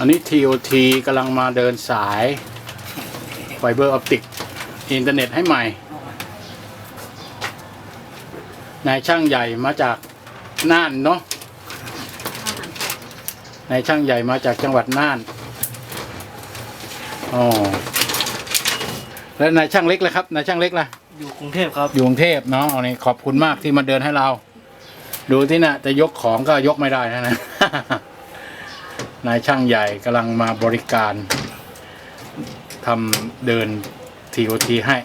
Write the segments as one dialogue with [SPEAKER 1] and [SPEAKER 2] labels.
[SPEAKER 1] อันนี้ TOT กำลังมาเดินสายไฟเบอร์ออปติกอินเทอร์เน็ตให้ใหม่ นายช่างใหญ่มาจากน่านเนาะนายช่างใหญ่มาจากจังหวัดน่านอ๋อแล้วนายช่างเล็กล่ะครับนายช่างเล็กล่ะ
[SPEAKER 2] อยู่กรุงเทพครับ
[SPEAKER 1] อยู่กรุงเทพเนาะอันนี้ขอบคุณมากที่มาเดินให้เรา ดูที่น่ะจะยกของก็ยกไม่ได้นะนะ นายช่างใหญ่กำลังมาบริการทำเดิน TOT ให้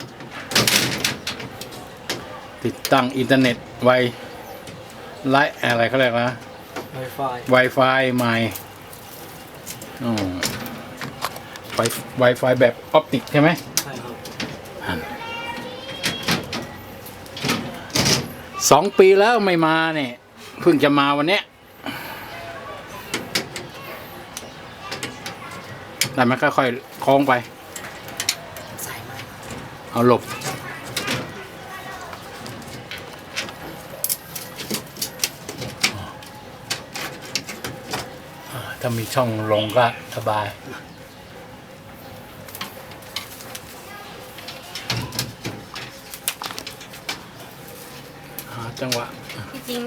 [SPEAKER 1] ติดตั้งอินเทอร์เน็ตไวไลท์อะไรเขาเรียกนะ
[SPEAKER 2] Wi-Fi
[SPEAKER 1] Wi-Fi ใหม่อ๋อไว Wi-Fi แบบออปติกใช่ไหม
[SPEAKER 2] ใช่ครับ
[SPEAKER 1] สองปีแล้วไม่มาเนี่ยเพิ่งจะมาวันเนี้ย แต่มันค่อยๆคล้องไป เอาหลบอ่าถ้ามีช่องลงก็สบายหาจังหวะ
[SPEAKER 3] ที่จริง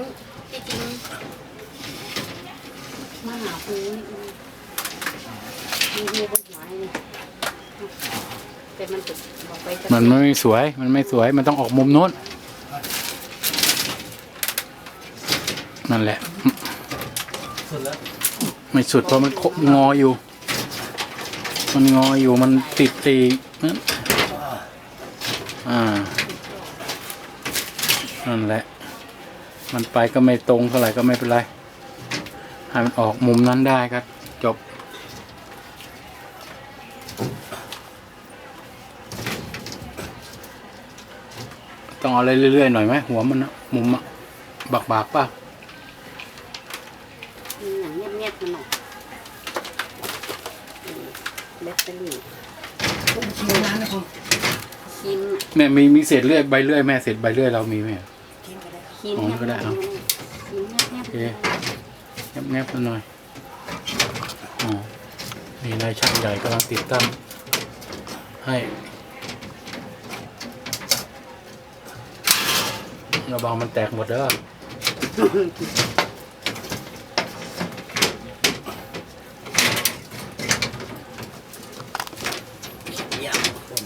[SPEAKER 3] ที่จริงมาหาปู มีบนไม้นี่แต่มันติดบอกไป
[SPEAKER 1] มันไม่สวย มันไม่สวย มันต้องออกมุมโน้น นั่นแหละ ไม่สุดเพราะมันงออยู่ มันงออยู่ มันติดตีนั่นอ่า นั่นแหละ มันไปก็ไม่ตรงเท่าไหร่ก็ไม่เป็นไร ให้มันออกมุมนั้นได้ครับ จบ ต้องเอาอะไรเรื่อยๆหน่อยไหมหัวมันนะมุมอะบักบากๆป่ะ
[SPEAKER 3] มีอย่างเงียบๆมันหน่อยแบตเตอรี่
[SPEAKER 2] ชิมร้านนะผม
[SPEAKER 3] คิม
[SPEAKER 1] แม่มีมีเศษเลื่อยใบเลื่อยแม่เศษใบเลื่อยเรามีไหม
[SPEAKER 3] คิม
[SPEAKER 1] อ๋อก็ได้เอา
[SPEAKER 3] คิมเงียบ
[SPEAKER 1] โอเคแงบๆหน่อยอ๋อนี่นายช่างใหญ่กำลังติดตั้งให้ ระวังมันแตกหมดเด้อ
[SPEAKER 2] ยาวผม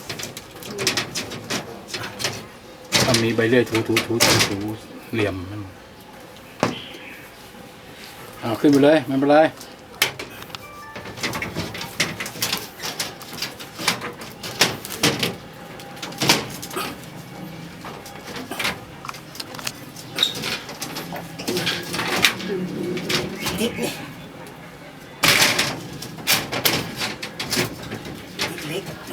[SPEAKER 1] ถ้ามีใบเลื่อยถูถูถูถูถูเหลี่ยมมันเอาขึ้นไปเลยไม่เป็นไร Dikit nih. Dikit.